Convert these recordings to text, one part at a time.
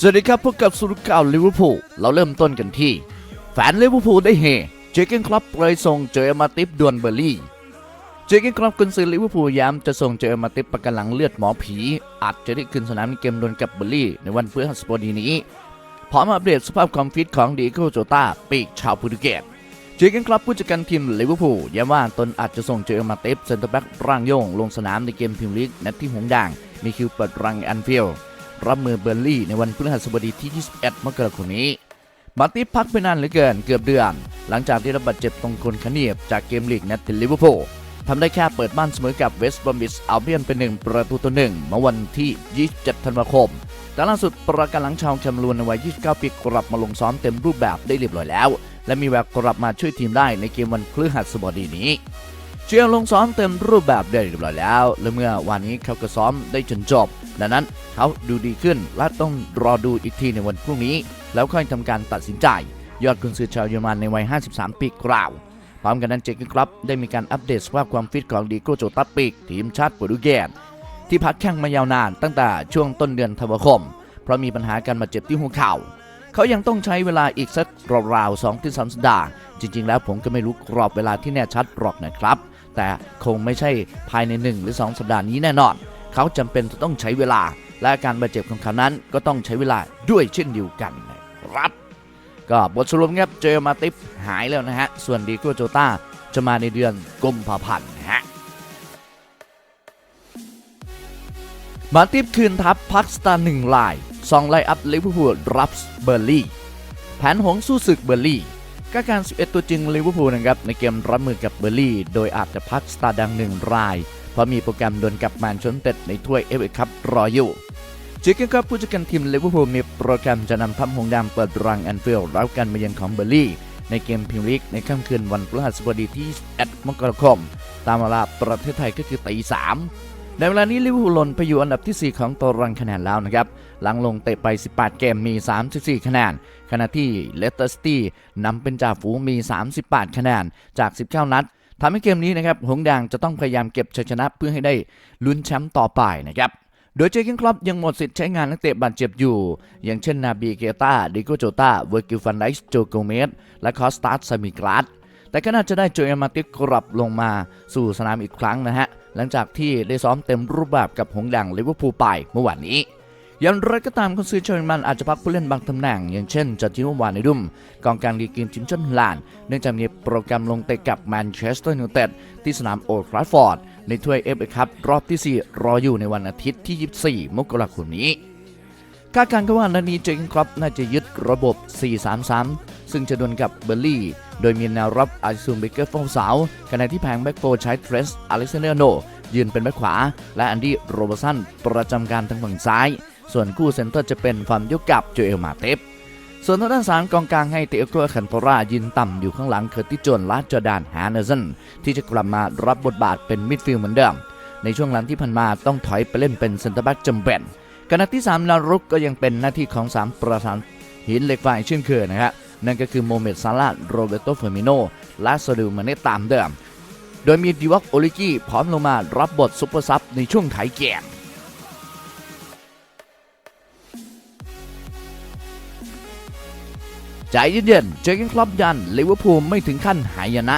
สวัสดีครับพบกับสุรข่าวลิเวอร์พูลเราเริ่มต้นกันที่ แฟนลิเวอร์พูลได้เฮเจอร์เกนคลับเลยส่งเจอมาติฟดวนเบอร์ลี่เจอร์เกนคลับกุนซือลิเวอร์พูลย้ำจะส่งเจอมาติฟประกันหลังเลือดหมอผี อาจจะได้ขึ้นสนามในเกมดวลกับเบอร์ลี่ในวันพฤหัสบดีนี้พร้อมอัปเดตสภาพความฟิตของดีโกโจตาปีกชาวโปรตุเกสเจอร์เกนคลับผู้จัดการทีมลิเวอร์พูลย้ำว่าตนอาจจะส่งเจอมาติฟเซนเตอร์แบ็กร่างโยงลงสนามในเกมพรีเมียร์ลีกนัดที่หงด่างมีคิวเปิดรังแอนฟิลด์ รับมือเบอร์ลี่ในวันพฤหัสบดีที่ 21 มกราคมนี้ มาติพักไปนานเหลือเกินเกือบเดือน หลังจากที่รับบาดเจ็บตรงคนขนีบจากเกมลีกนัดที่ลิเวอร์พูลทำได้แค่เปิดบ้านเสมอกับเวสต์บรอมิชอัลเบียนเป็นหนึ่งประตูต่อหนึ่งเมื่อวันที่ 27 ธันวาคมแต่ล่าสุดประกันหลังชาวแคมรูนในวัย 29 ปีกลับมาลงซ้อมเต็มรูปแบบได้เรียบร้อยแล้ว และมีแววกลับมาช่วยทีมได้ในเกมวันพฤหัสบดีนี้ เชียร์ลงซ้อมเต็มรูปแบบได้เรียบร้อยแล้ว และเมื่อวันนี้เขาก็ซ้อมได้จนจบ ดังนั้นเขาดูดีขึ้น และต้องรอดูอีกทีในวันพรุ่งนี้ แล้วค่อยทำการตัดสินใจ ยอดกุนซือชาวเยอรมันในวัย 53 ปีกล่าว พร้อมกันนั้นเจคกันครับ ได้มีการอัปเดตสภาพความฟิตของดีโกโจตัสปีกทีมชาติโปรตุเกสที่พักแข่งมายาวนานตั้งแต่ช่วงต้นเดือนธันวาคม เพราะมีปัญหาการบาดเจ็บที่หัวเข่าเขายังต้องใช้เวลาอีกสักราวๆ2-3ถึงสัปดาห์ จริง ๆ แล้วผมก็ไม่รู้กรอบเวลาที่แน่ชัดหรอกนะครับ แต่คงไม่ใช่ภายใน 1 หรือ 2 สัปดาห์นี้แน่นอน เขาจำเป็นจะต้องใช้เวลา และการบาดเจ็บของเขานั้นก็ต้องใช้เวลาด้วยเช่นเดียวกันนะครับ ก็บทสรุปครับเจอมาติฟหายแล้วนะฮะ ส่วนดีโกโจตาจะมาในเดือนกุมภาพันธ์ฮะมาติฟคืนทัพพักสตาร์หนึ่งลายซองไลอัพลิเวอร์พูลรับเบอร์ลี่แผนหงสู้ศึกเบอร์ลี่ ก็การ 11 ตัวจริงลิเวอร์พูลนะครับในเกมรับมือกับเบอร์ลี่ โดยอาจจะพักสตาร์ดังหนึ่งราย เพราะมีโปรแกรมดวลกับแมนเชสเตอร์ในถ้วยเอฟเอคัพรออยู่จิกเกนครับผู้จัดการทีมลิเวอร์พูลมีโปรแกรมจะนำทัพหงดำเปิดรังแอนฟิลด์รับการมาเยือนของเบอร์ลี่ ในเกมพรีเมียร์ลีกในค่ำคืนวันพฤหัสบดีที่1มกราคม ตามเวลาประเทศไทยก็คือตีสามในเวลานี้ลิเวอร์พูลหล่นไปอยู่อันดับที่ 4 ของตารางคะแนนแล้วนะครับ หลังลงเตะไป 18 เกมมี 34 คะแนน ขณะที่เลสเตอร์ซิตี้นำเป็นจ่าฝูงมี 38 คะแนนจาก 19 นัดทำให้เกมนี้นะครับหงแดงจะต้องพยายามเก็บชัยชนะเพื่อให้ได้ลุ้นแชมป์ต่อไปนะครับโดยเจอร์เกนคลับยังหมดสิทธิ์ใช้งานนักเตะบาดเจ็บอยู่ อย่างเช่นนาบีเกตาดิโกโจตาเวอร์กิลฟันไดส์โจโกเมสและคอสตาสซามิกลาสแต่ก็น่าจะได้โจเอมาติสกลับลงมาสู่สนามอีกครั้งนะฮะ หลังจากที่ได้ซ้อมเต็มรูปแบบกับหงส์แดงลิเวอร์พูลไปเมื่อวานนี้ อย่างไรก็ตามคนซื้อเชอรมันอาจจะพักผู้เล่นบางตำแหน่ง อย่างเช่นจอร์จิโนวานในดุมกองกลางดีกรีนจิมชันลาน เนื่องจากมีโปรแกรมลงเตะกับแมนเชสเตอร์ยูไนเต็ดที่สนามโอลด์ทราฟฟอร์ด ในถ้วยเอฟเอคัพรอบที่ 4 รออยู่ในวันอาทิตย์ที่ 24 มกราคมนี้คาดการณ์ก็ว่านัดนี้เจร์เกนคลับน่าจะยึดระบบ 4-3-3 ซึ่งจะดวลกับเบอร์ลี่ โดยมีแนวรับอาซูมเบเกอร์ฟองเสาขณะที่แผงแบ็กโฟใช้เทรสอเล็กซานเดอร์โนยืนเป็นแบ็กขวา และอันดี้โรเบอร์สันประจำการทางฝั่งซ้าย ส่วนคู่เซนเตอร์จะเป็นฟาร์มยุกับโจเอลมาเตฟส่วนทางด้านสามกองกลางให้เตโกคันโตรายืนต่ำอยู่ข้างหลังเคอร์ติจนและจอร์แดนฮาร์เนสันที่จะกลับมารับบทบาทเป็นมิดฟิลด์เหมือนเดิม ในช่วงหลังที่ผ่านมาต้องถอยไปเล่นเป็นเซนเตอร์แบ็กจำเป็นขณะที่3นารุกก็ยังเป็นหน้าที่ของ 3 ประธานหินเหล็กไฟเช่นเคยนะครับนั่นก็คือโมเมดซาลาโรเบโตเฟอร์มิโนและซาดูมาเนตตามเดิม โดยมีดิวักโอลิกี้พร้อมลงมารับบทซุปเปอร์ซับในช่วงไถ่เกม ใจเย็นๆเจอร์เกนคลับยันลิเวอร์พูลไม่ถึงขั้นหายนะ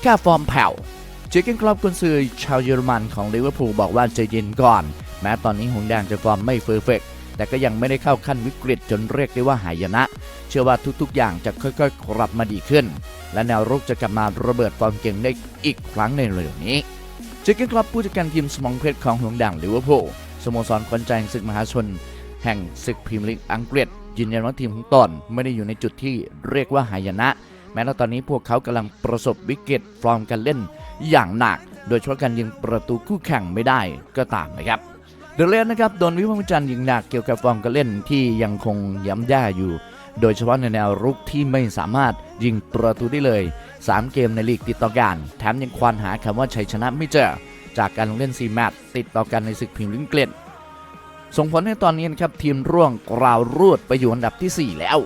แค่ฟอร์มแผ่วเจอร์เกนคลับกุนซือชาวเยอรมันของลิเวอร์พูลบอกว่าใจเย็นก่อน แม้ตอนนี้หงแดงจะฟอร์มไม่เฟอร์เฟกต์แต่ก็ยังไม่ได้เข้าขั้นวิกฤตจนเรียกได้ว่าหายนะ เชื่อว่าทุกๆอย่างจะค่อยๆกลับมาดีขึ้น และแนวรุกจะกลับมาระเบิดฟอร์มเก่งได้อีกครั้งในเร็วนี้เจอร์เกนคลับผู้จัดการทีมสมองเพชรของหงแดงลิเวอร์พูลสโมสรขวัญใจศึกมหาชน แห่งศึกพรีเมียร์ลีกอังกฤษ ยืนยันว่าทีมของตนไม่ได้อยู่ในจุดที่เรียกว่าหายนะ แม้ว่าตอนนี้พวกเขากำลังประสบวิกฤตฟอร์มการเล่นอย่างหนัก โดยเฉพาะการยิงประตูคู่แข่งไม่ได้ก็ตามนะครับเดลเลนนะครับโดนวิพากษ์วิจารณ์อย่างหนักเกี่ยวกับฟอร์มการเล่นที่ยังคงย้ำย่าอยู่ โดยเฉพาะในแนวรุกที่ไม่สามารถยิงประตูได้เลย 3 เกมในลีกติดต่อกันแถมยังควานหาคำว่าชัยชนะไม่เจอ จากการลงเล่น4แมตช์ติดต่อกันในศึกพรีเมียร์ลีกอังกฤษ ส่งผลให้ตอนนี้นะครับทีมร่วงกราวรูดไปอยู่อันดับทีสี่4 แล้ว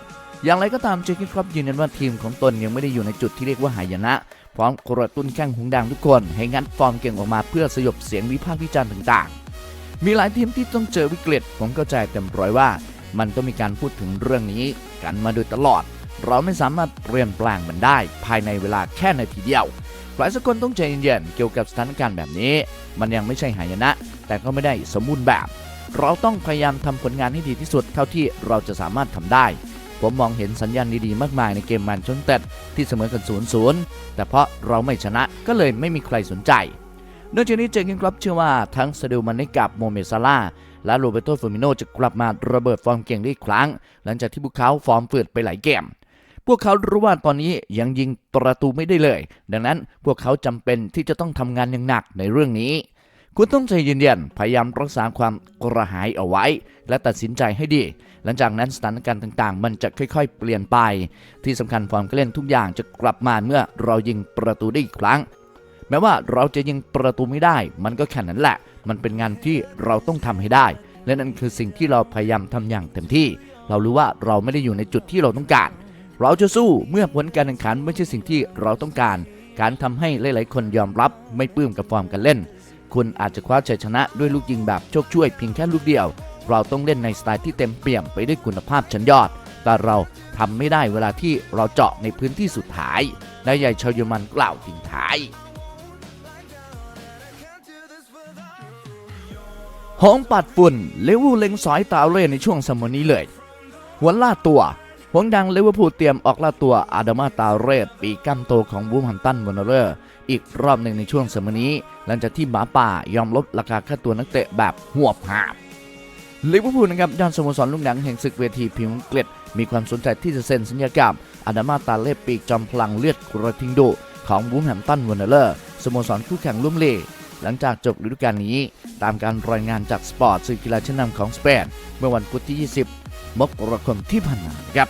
อย่างไรก็ตามเจคกี้ครับยืนยันว่าทีมของตนยังไม่ได้อยู่ในจุดที่เรียกว่าหายนะ พร้อมกระตุ้นแข้งหงดังทุกคน ให้งัดฟอร์มเก่งออกมาเพื่อสยบเสียงวิพากษ์วิจารณ์ต่างๆ มีหลายทีมที่ต้องเจอวิกฤตผมเข้าใจเต็มร้อยว่า มันก็มีการพูดถึงเรื่องนี้กันมาโดยตลอด เราไม่สามารถเปลี่ยนแปลงมันได้ ภายในเวลาแค่นาทีเดียวหลายสักคนต้องใจเย็นๆเกี่ยวกับสถานการณ์แบบนี้ มันยังไม่ใช่หายนะ แต่ก็ไม่ได้สมบูรณ์แบบ เราต้องพยายามทำผลงานให้ดีที่สุดเท่าที่เราจะสามารถทำได้ ผมมองเห็นสัญญาณดีๆ มากมายในเกมแมนชสเตอร์ที่เสมอกัน0ูนย์แต่เพราะเราไม่ชนะก็เลยไม่มีใครสนใจนอกจากนี้เจอร์เกนคลับเชื่อว่าทั้งซาดิโอมันเนกับโมเมซาลาและโรเบโตฟอร์มิโนจะกลับมาระเบิดฟอร์มเก่งได้อีกครั้ง หลังจากที่พวกเขาฟอร์มฝืดไปหลายเกมพวกเขารู้ว่าตอนนี้ยังยิงประตูไม่ได้เลย ดังนั้นพวกเขาจำเป็นที่จะต้องทำงานอย่างหนักในเรื่องนี้ คุณต้องใจเย็นๆ พยายามรักษาความกระหายเอาไว้ และตัดสินใจให้ดี หลังจากนั้นสถานการณ์ต่างๆ มันจะค่อยๆ เปลี่ยนไป ที่สำคัญฟอร์มการเล่นทุกอย่างจะกลับมาเมื่อเรายิงประตูได้อีกครั้ง แม้ว่าเราจะยิงประตูไม่ได้ มันก็แค่นั้นแหละ มันเป็นงานที่เราต้องทำให้ได้ และนั่นคือสิ่งที่เราพยายามทำอย่างเต็มที่ เรารู้ว่าเราไม่ได้อยู่ในจุดที่เราต้องการ เราจะสู้เมื่อผลการแข่งขันไม่ใช่สิ่งที่เราต้องการ การทำให้หลายๆ คนยอมรับไม่ปลื้มกับฟอร์มการเล่น คุณอาจจะคว้าชัยชนะด้วยลูกยิงแบบโชคช่วยเพียงแค่ลูกเดียว เราต้องเล่นในสไตล์ที่เต็มเปี่ยมไปด้วยคุณภาพชั้นยอด แต่เราทำไม่ได้เวลาที่เราเจาะในพื้นที่สุดท้ายนายใหญ่ชาวเยอรมันกล่าวทิ้งท้าย หงปัดฝุ่น เลวอร์เล็งสอยตาเร่ในช่วงสมนี้เลยหัวล่าตัวหงดังเลวอร์พูเตรียมออกล่าตัวอาดามาตาเรตปีกล้มโตของบูมฮัมตันวอร์เรอร์ อีกรอบหนึ่งในช่วงสมอนี้ หลังจากที่หมาป่ายอมลดราคาค่าตัวนักเตะแบบหัวหาบลิเวอร์พูลนะครับด้านสโมสรลูกหนังแห่งศึกเวทีพิมพ์อังกฤษมีความสนใจที่จะเซ็นสัญญากับอาดามาตาเรตปีกจอมพลังเลือดกระทิงดุของบูมแฮมตันวอร์เรอร์สโมสรคู่แข่งร่วมเล่หลังจากจบฤดูกาลนี้ ตามการรายงานจากสปอร์ตสื่อกีฬาชั้นนำของสเปนเมื่อวันพุธที่ 20 มกราคมที่ผ่านมาครับ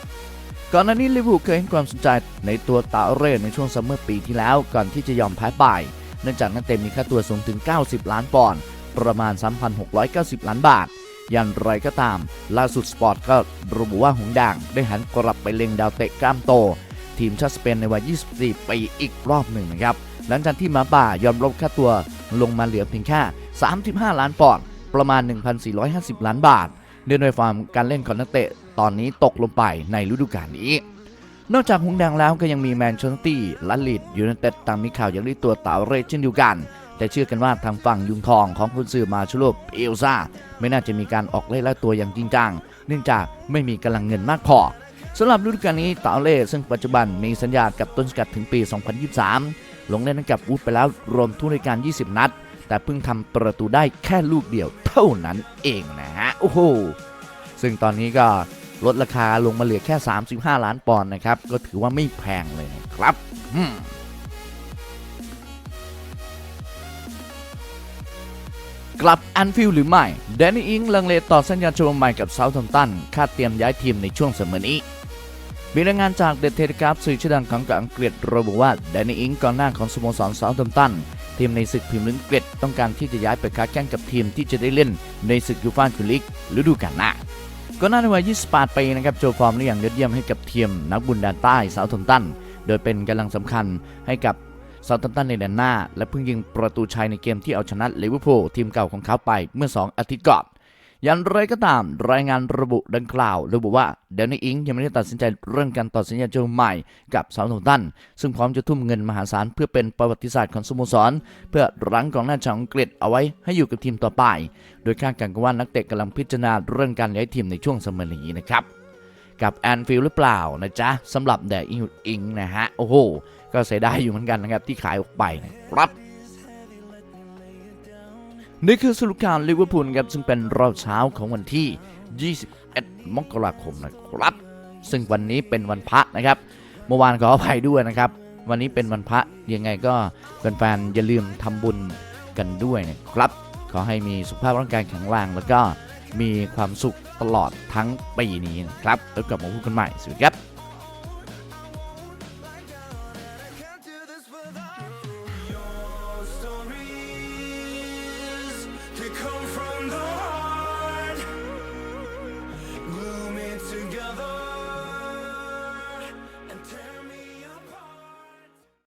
ก่อนหน้านี้ลิเวอร์พูลเคยให้ความสนใจในตัวตาเร่ในช่วงซัมเมอร์ปีที่แล้วก่อนที่จะยอมแพ้ไปเนื่องจากนักเตะมีค่าตัวสูงถึง 90 ล้านปอนด์ประมาณ 3,690 ล้านบาท อย่างไรก็ตาม ล่าสุดสปอร์ตก็ระบุว่าหงด่างได้หันกลับไปเล็งดาวเตะกล้ามโต ทีมชาติสเปนในวัย 24 ปีอีกรอบหนึ่งนะครับ หลังจากที่มาป่ายอมลดค่าตัวลงมาเหลือเพียงแค่ 35 ล้านปอนด์ประมาณ 1,450 ล้านบาท เนื่องด้วยความการเล่นของนักเตะตอนนี้ตกลงไปในฤดูกาลนี้ นอกจากหงแดงแล้วก็ยังมีแมนเชสเตอร์ตี้และลีดยูไนเต็ดตางมีข่าวอย่างได้ตัวเต่าเรเช่นเดียวกัน แต่เชื่อกันว่าทางฝั่งยุงทองของคุณซื้อมาชุโลปเอลซาไม่น่าจะมีการออกเล่นและตัวอย่างจริงจังเนื่องจากไม่มีกำลังเงินมากพอสำหรับฤดูกาลนี้เต่าเล่ซึ่งปัจจุบันมีสัญญากับต้นสกัดถึงปี 2023 ลงเล่นกับวูดไปแล้วรวมทุกรายการ 20 นัด แต่เพิ่งทำประตูได้แค่ลูกเดียวเท่านั้นเองนะฮะโอ้โหซึ่งตอนนี้ก็ลดราคาลงมาเหลือแค่ 35 ล้านปอนด์นะครับ ก็ถือว่าไม่แพงเลยนะครับกลับแอนฟิลหรือไม่ แดนนี่อิงลังเลต่อสัญญาชมใหม่กับเซาท์แฮมตันคาดเตรียมย้ายทีมในช่วงเสมอนี้ มีรายงานจากเดอะเทเลกราฟสื่อชื่อดังของอังกฤษระบุว่า แดนนี่อิงกองหน้าของสโมสรเซาท์แฮมตัน ทีมในศึกพรีเมียร์ลีกอังกรดต้องการที่จะย้ายไปค้าแข่งกับทีมที่จะได้เล่นในศึกยูฟ่าแชมเปี้ยนลีกฤดูกาลหน้าก่อนหน้าในวัย28ปีนะครับโชว์ฟอร์มได้อย่างยอดเยี่ยมให้กับทีมนักบุญแดนใต้เซาท์แฮมตัน โดยเป็นกำลังสำคัญให้กับเซาท์แฮมตันในแดนหน้า และเพิ่งยิงประตูชัยในเกมที่เอาชนะลิเวอร์พูลทีมเก่าของเขาไปเมื่อ 2 อาทิตย์ก่อน อย่างไรก็ตามรายงานระบุดังกล่าวระบุว่าเดนนี่อิงยังไม่ได้ตัดสินใจเรื่องการต่อสัญญาเจ้าใหม่กับซาท์แฮมป์ตัน ซึ่งพร้อมจะทุ่มเงินมหาศาลเพื่อเป็นประวัติศาสตร์ของสโมสร เพื่อรั้งกองหน้าชาวอังกฤษเอาไว้ให้อยู่กับทีมต่อไป โดยคาดการณ์ว่านักเตะกำลังพิจารณาเรื่องการย้ายทีมในช่วงซัมเมอร์นี้นะครับกับแอนฟิลหรือเปล่านะจ๊ะสำหรับแดอิงอิงนะฮะโอ้โหก็เสียดายอยู่เหมือนกันนะครับที่ขายออกไปนะครับ นี่คือสรุปข่าวลิเวอร์พูลครับซึ่งเป็นรอบเช้าของวันที่ 21 มกราคมนะครับ ซึ่งวันนี้เป็นวันพระนะครับ เมื่อวานขออภัยด้วยนะครับ วันนี้เป็นวันพระยังไงก็แฟนๆอย่าลืมทำบุญกันด้วยนะครับ ขอให้มีสุขภาพร่างกายแข็งแรงแล้วก็มีความสุขตลอดทั้งปีนี้นะครับแล้วกลับมาพบกันใหม่สวัสดีครับ